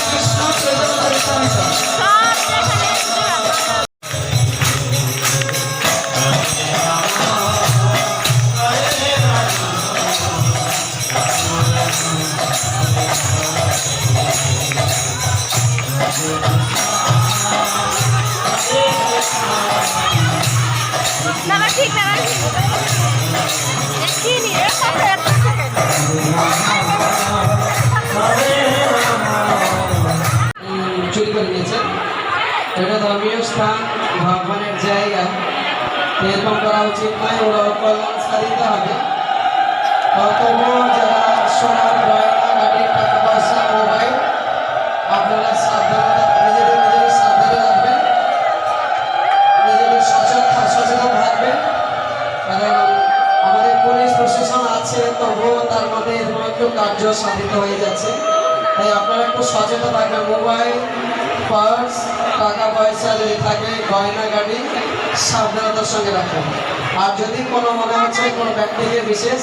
রাখো। দাদা ঠিক ঠিক এটা ধর্মীয় স্থান ভগবানের জায়গা। এরকম করা উচিত নয় ওরা কল্যাণ সাধিত হবে। মোবাইল, আপনারা রাখবেন। সচেতন সচেতন আমাদের পুলিশ প্রশাসন আছে, তবুও এরকম একটু কার্য সাধিত হয়ে যাচ্ছে। তাই আপনারা একটু সচেতন থাকবেন মোবাইল পার্স, টাকা পয়সা যদি থাকে, গয়না, গাড়ি, সাবধানতার সঙ্গে রাখবেন আর যদি কোনো মনে হচ্ছে কোনো ব্যক্তিকে বিশেষ,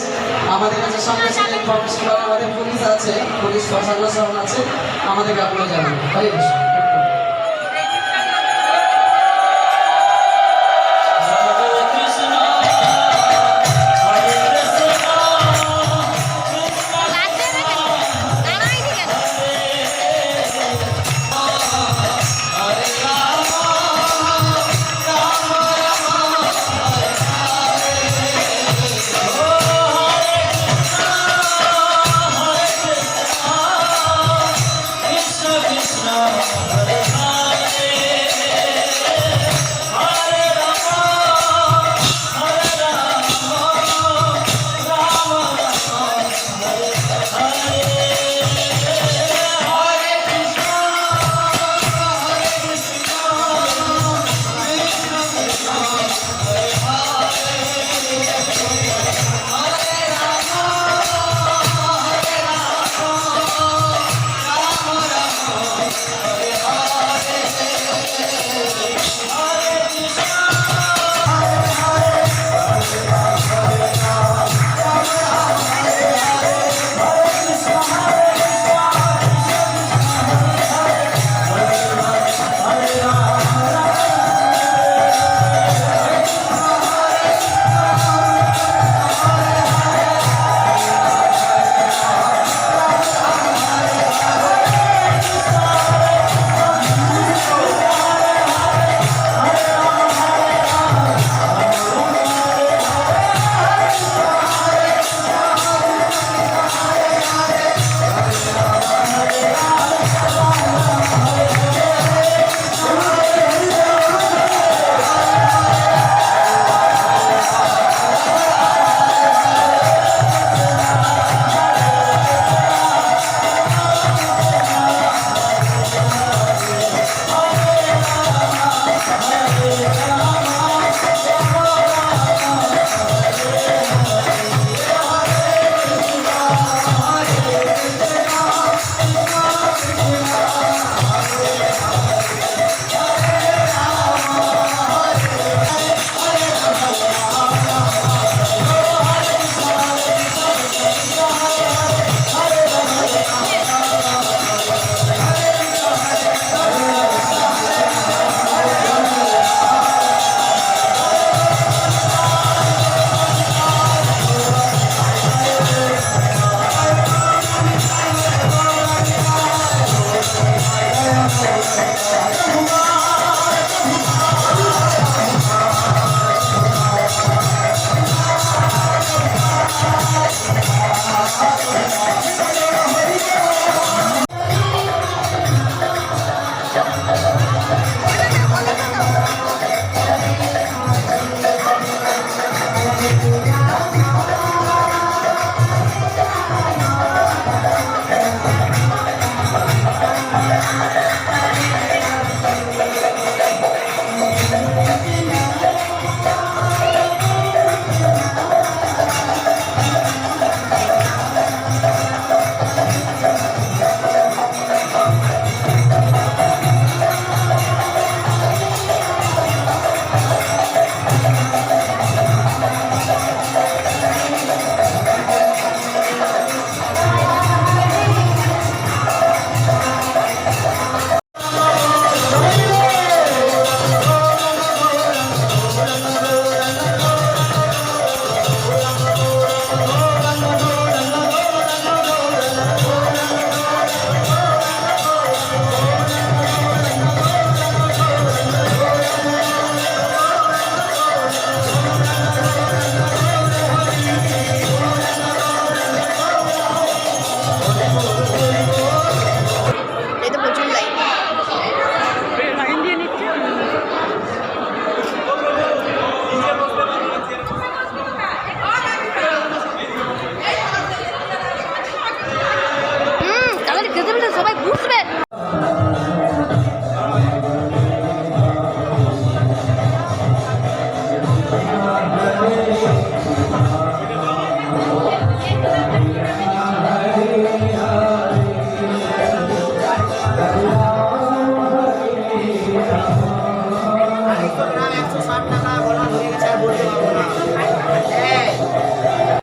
আমাদের কাছে সঙ্গে সঙ্গে ইনফরমেশন আমাদের পুলিশ আছে। পুলিশ প্রশাসন আছে, আমাদেরকে আপনারা জানাবেন হরে কৃষ্ণ। 아.